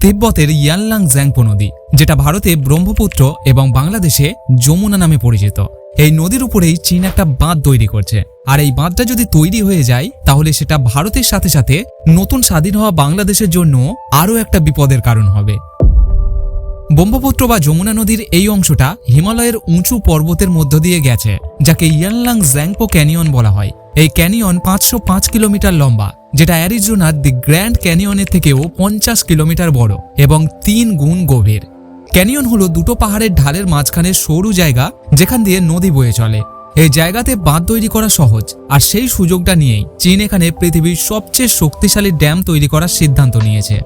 তিব্বতের ইয়ানলাং জ্যাংপো নদী যেটা ভারতে ব্রহ্মপুত্র এবং বাংলাদেশে যমুনা নামে পরিচিত। এই নদীর উপরেই চীন একটা বাঁধ তৈরি করছে। আর এই বাঁধটা যদি তৈরি হয়ে যায়, তাহলে সেটা ভারতের সাথে সাথে নতুন স্বাধীন হওয়া বাংলাদেশের জন্য আরও একটা বিপদের কারণ হবে। ব্রহ্মপুত্র বা যমুনা নদীর এই অংশটা হিমালয়ের উঁচু পর্বতের মধ্য দিয়ে গেছে, যাকে ইয়ানলাং জ্যাংপো ক্যানিয়ন বলা হয়। এই ক্যানিয়ন পাঁচশো পাঁচ কিলোমিটার লম্বা যেটা অ্যারিজোনার দি গ্র্যান্ড ক্যানিয়নের থেকেও পঞ্চাশ কিলোমিটার বড় এবং তিন গুণ গভীর। ক্যানিয়ন হলো দুটো পাহাড়ের ঢালের মাঝখানে সরু জায়গা যেখান দিয়ে নদী বয়ে চলে। এই জায়গাতে বাঁধ তৈরি করা সহজ আর সেই সুযোগটা নিয়েই চীন এখানে পৃথিবীর সবচেয়ে শক্তিশালী ড্যাম তৈরি করার সিদ্ধান্ত নিয়েছে।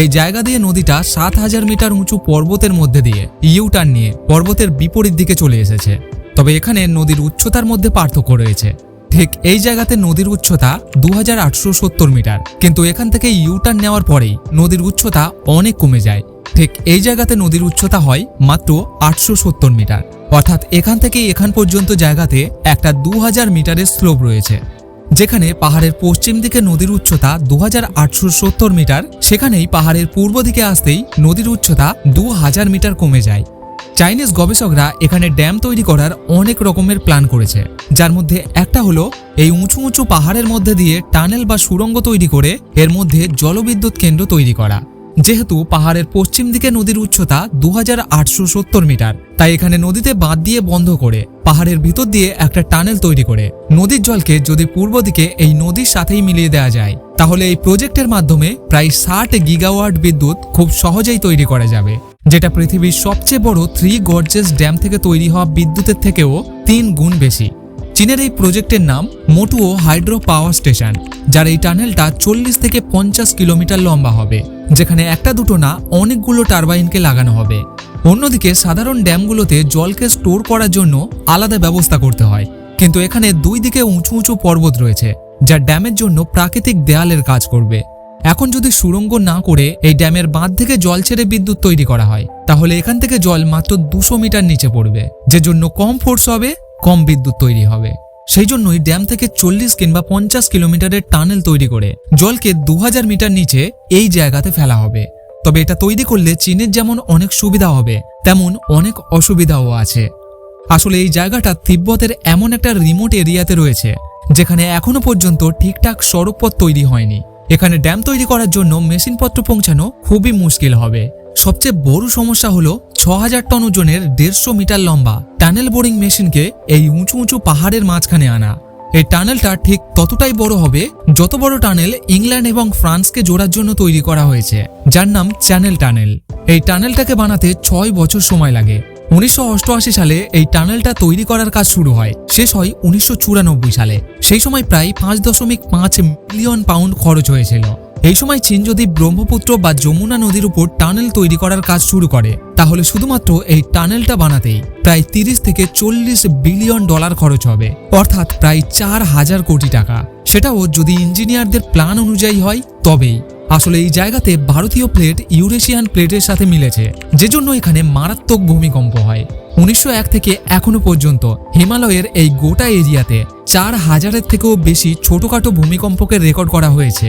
এই জায়গা দিয়ে নদীটা সাত হাজার মিটার উঁচু পর্বতের মধ্যে দিয়ে ইউটার্ন নিয়ে পর্বতের বিপরীত দিকে চলে এসেছে। তবে এখানে নদীর উচ্চতার মধ্যে পার্থক্য রয়েছে। ঠিক এই জায়গাতে নদীর উচ্চতা দু হাজার আটশো সত্তর মিটার। কিন্তু এখান থেকে ইউটার্ন নেওয়ার পরেই নদীর উচ্চতা অনেক কমে যায়। ঠিক এই জায়গাতে নদীর উচ্চতা হয় মাত্র আটশো সত্তর মিটার। অর্থাৎ এখান থেকে এখান পর্যন্ত জায়গাতে একটা দু হাজার মিটারের স্লোপ রয়েছে। যেখানে পাহাড়ের পশ্চিম দিকে নদীর উচ্চতা দু হাজার আটশো সত্তর মিটার, সেখানেই পাহাড়ের পূর্ব দিকে আসতেই নদীর উচ্চতা দু হাজার মিটার কমে যায়। চাইনিজ গবেষকরা এখানে ড্যাম তৈরি করার অনেক রকমের প্ল্যান করেছে। যার মধ্যে একটা হলো, এই উঁচু উঁচু পাহাড়ের মধ্যে দিয়ে টানেল বা সুড়ঙ্গ তৈরি করে এর মধ্যে জলবিদ্যুৎ কেন্দ্র তৈরি করা। যেহেতু পাহাড়ের পশ্চিম দিকে নদীর উচ্চতা দু হাজার আটশো সত্তর মিটার, তাই এখানে নদীতে বাঁধ দিয়ে বন্ধ করে পাহাড়ের ভিতর দিয়ে একটা টানেল তৈরি করে। নদীর জলকে যদি পূর্ব দিকে এই নদীর সাথেই মিলিয়ে দেওয়া যায়, তাহলে এই প্রজেক্টের মাধ্যমে প্রায় ষাট গিগাওয়াট বিদ্যুৎ খুব সহজেই তৈরি করা যাবে। যেটা পৃথিবীর সবচেয়ে বড় থ্রি গর্জেস ড্যাম থেকে তৈরি হওয়া বিদ্যুতের থেকেও তিন গুণ বেশি। চীনের এই প্রজেক্টের নাম মোটুও হাইড্রো পাওয়ার স্টেশন, যার এই টানেলটা চল্লিশ থেকে পঞ্চাশ কিলোমিটার লম্বা হবে, যেখানে একটা দুটো না অনেকগুলো টারবাইনকে লাগানো হবে। অন্যদিকে সাধারণ ড্যামগুলোতে জলকে স্টোর করার জন্য আলাদা ব্যবস্থা করতে হয়, কিন্তু এখানে দুই দিকে উঁচু উঁচু পর্বত রয়েছে, যা ড্যামের জন্য প্রাকৃতিক দেয়ালের কাজ করবে। এখন যদি সুড়ঙ্গ না করে এই ড্যামের বাঁধ থেকে জল ছেড়ে বিদ্যুৎ তৈরি করা হয়, তাহলে এখান থেকে জল মাত্র দুশো মিটার নিচে পড়বে, যে জন্য কম ফোর্স হবে, কম বিদ্যুৎ তৈরি হবে। সেই জন্যই ড্যাম থেকে চল্লিশ কিংবা পঞ্চাশ কিলোমিটারের টানেল তৈরি করে জলকে দু হাজার মিটার নিচে এই জায়গাতে ফেলা হবে। তবে এটা তৈরি করলে চীনের যেমন অনেক সুবিধা হবে, তেমন অনেক অসুবিধাও আছে। আসলে এই জায়গাটা তিব্বতের এমন একটা রিমোট এরিয়াতে রয়েছে, যেখানে এখনও পর্যন্ত ঠিকঠাক সড়কপথ তৈরি হয়নি। এখানে ড্যাম তৈরি করার জন্য মেশিনপত্র পৌঁছানো খুবই মুশকিল হবে। সবচেয়ে বড় সমস্যা হলো ছ হাজার টন ওজনের দেড়শো মিটার লম্বা টানেল বোরিং মেশিনকে এই উঁচু উঁচু পাহাড়ের মাঝখানে আনা। এই টানেলটা ঠিক ততটাই বড় হবে যত বড় টানেল ইংল্যান্ড এবং ফ্রান্সকে জোড়ার জন্য তৈরি করা হয়েছে, যার নাম চ্যানেল টানেল। এই টানেলটাকে বানাতে ছয় বছর সময় লাগে। উনিশশো অষ্টআশি সালে এই টানেলটা তৈরি করার কাজ শুরু হয়। শেষ হয় উনিশশো চুরানব্বই সালে। সেই সময় প্রায় পাঁচ দশমিক পাঁচ মিলিয়ন পাউন্ড খরচ হয়েছিল। এই সময় চীন যদি ব্রহ্মপুত্র বা যমুনা নদীর উপর টানেল তৈরি করার কাজ শুরু করে। তাহলে শুধুমাত্র এই টানেলটা বানাতেই প্রায় তিরিশ থেকে চল্লিশ বিলিয়ন ডলার খরচ হবে। অর্থাৎ প্রায় চার হাজার কোটি টাকা। সেটাও যদি ইঞ্জিনিয়ারদের প্ল্যান অনুযায়ী হয়, তবেই। আসলে এই জায়গাতে ভারতীয় প্লেট ইউরেশিয়ান প্লেটের সাথে মিলেছে যে জন্য এখানে মারাত্মক ভূমিকম্প হয়। উনিশশো এক থেকে এখনও পর্যন্ত হিমালয়ের এই গোটা এরিয়াতে চার হাজারের থেকেও বেশি ছোটখাটো ভূমিকম্পকে রেকর্ড করা হয়েছে।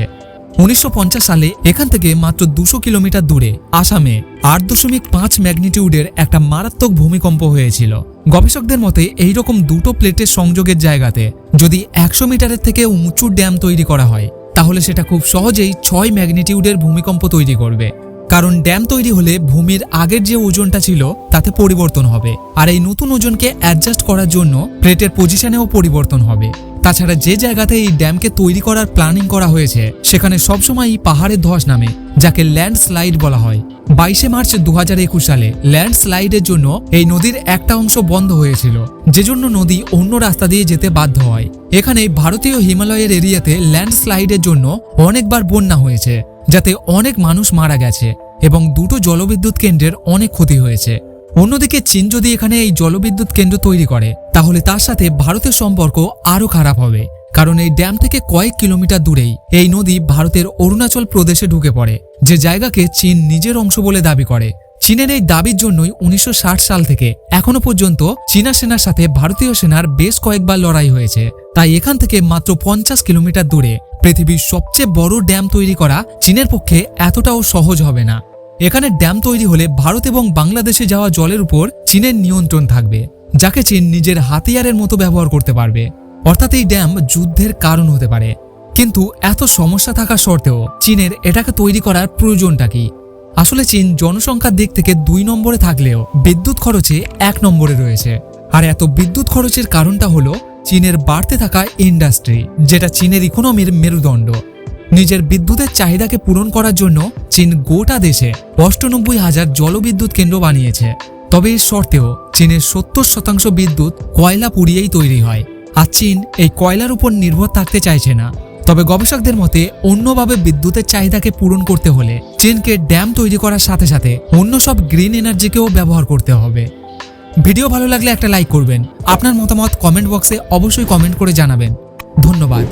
উনিশশো পঞ্চাশ সালে এখান থেকে মাত্র দুশো কিলোমিটার দূরে আসামে আট দশমিক পাঁচ ম্যাগনিটিউডের একটা মারাত্মক ভূমিকম্প হয়েছিল। গবেষকদের মতে এই রকম দুটো প্লেটের সংযোগের জায়গাতে যদি একশো মিটারের থেকে উঁচু ড্যাম তৈরি করা হয় তাহলে সেটা খুব সহজেই ছয় ম্যাগনিটিউডের ভূমিকম্প তৈরি করবে। কারণ ড্যাম তৈরি হলে ভূমির আগের যে ওজনটা ছিল, তাতে পরিবর্তন হবে। আর এই নতুন ওজনকে অ্যাডজাস্ট করার জন্য প্লেটের পজিশনেও পরিবর্তন হবে। তাছাড়া যে জায়গাতে এই ড্যামকে তৈরি করার প্ল্যানিং করা হয়েছে, সেখানে সবসময়ই পাহাড়ের ধস নামে। যাকে ল্যান্ডস্লাইড বলা হয়। বাইশে মার্চ দু হাজার একুশ সালে ল্যান্ডস্লাইডের জন্য এই নদীর একটা অংশ বন্ধ হয়েছিল যে জন্য নদী অন্য রাস্তা দিয়ে যেতে বাধ্য হয়। এখানে ভারতীয় হিমালয়ের এরিয়াতে ল্যান্ডস্লাইডের জন্য অনেকবার বন্যা হয়েছে, যাতে অনেক মানুষ মারা গেছে এবং দুটো জলবিদ্যুৎ কেন্দ্রের অনেক ক্ষতি হয়েছে। অন্যদিকে চীন যদি এখানে এই জলবিদ্যুৎ কেন্দ্র তৈরি করে, তাহলে তার সাথে ভারতের সম্পর্ক আরও খারাপ হবে, কারণ এই ড্যাম থেকে কয়েক কিলোমিটার দূরেই এই নদী ভারতের অরুণাচল প্রদেশে ঢুকে পড়ে। যে জায়গাকে চীন নিজের অংশ বলে দাবি করে। চীনের এই দাবির জন্যই উনিশশো ষাট সাল থেকে এখনও পর্যন্ত চীনা সেনার সাথে ভারতীয় সেনার বেশ কয়েকবার লড়াই হয়েছে। তাই এখান থেকে মাত্র পঞ্চাশ কিলোমিটার দূরে পৃথিবীর সবচেয়ে বড় ড্যাম তৈরি করা চীনের পক্ষে এতটাও সহজ হবে না। এখানে ড্যাম তৈরি হলে ভারত এবং বাংলাদেশে যাওয়া জলের উপর চীনের নিয়ন্ত্রণ থাকবে, যাকে চীন নিজের হাতিয়ারের মতো ব্যবহার করতে পারবে। অর্থাৎ এই ড্যাম যুদ্ধের কারণ হতে পারে। কিন্তু এত সমস্যা থাকা সত্ত্বেও চীনের এটাকে তৈরি করার প্রয়োজনটা কি? আসলে চীন জনসংখ্যার দিক থেকে দুই নম্বরে থাকলেও বিদ্যুৎ খরচে এক নম্বরে রয়েছে। আর এত বিদ্যুৎ খরচের কারণটা হলো চীনের বাড়তে থাকা ইন্ডাস্ট্রি, যেটা চীনের ইকোনমির মেরুদণ্ড। নিজের বিদ্যুতের চাহিদাকে পূরণ করার জন্য চীন গোটা দেশে অষ্টানব্বই হাজার জলবিদ্যুৎ কেন্দ্র বানিয়েছে। তবে এর শর্তেও চীনের সত্তর শতাংশ বিদ্যুৎ কয়লা পুড়িয়েই তৈরি হয়। আর চীন এই কয়লার উপর নির্ভর থাকতে চাইছে না। তবে গবেষকদের মতে, অন্যভাবে বিদ্যুতের চাহিদাকে পূরণ করতে হলে চীনকে ড্যাম তৈরি করার সাথে সাথে অন্য সব গ্রিন এনার্জিকেও ব্যবহার করতে হবে। ভিডিও ভালো লাগলে একটা লাইক করবেন। আপনার মতামত কমেন্ট বক্সে অবশ্যই কমেন্ট করে জানাবেন। ধন্যবাদ।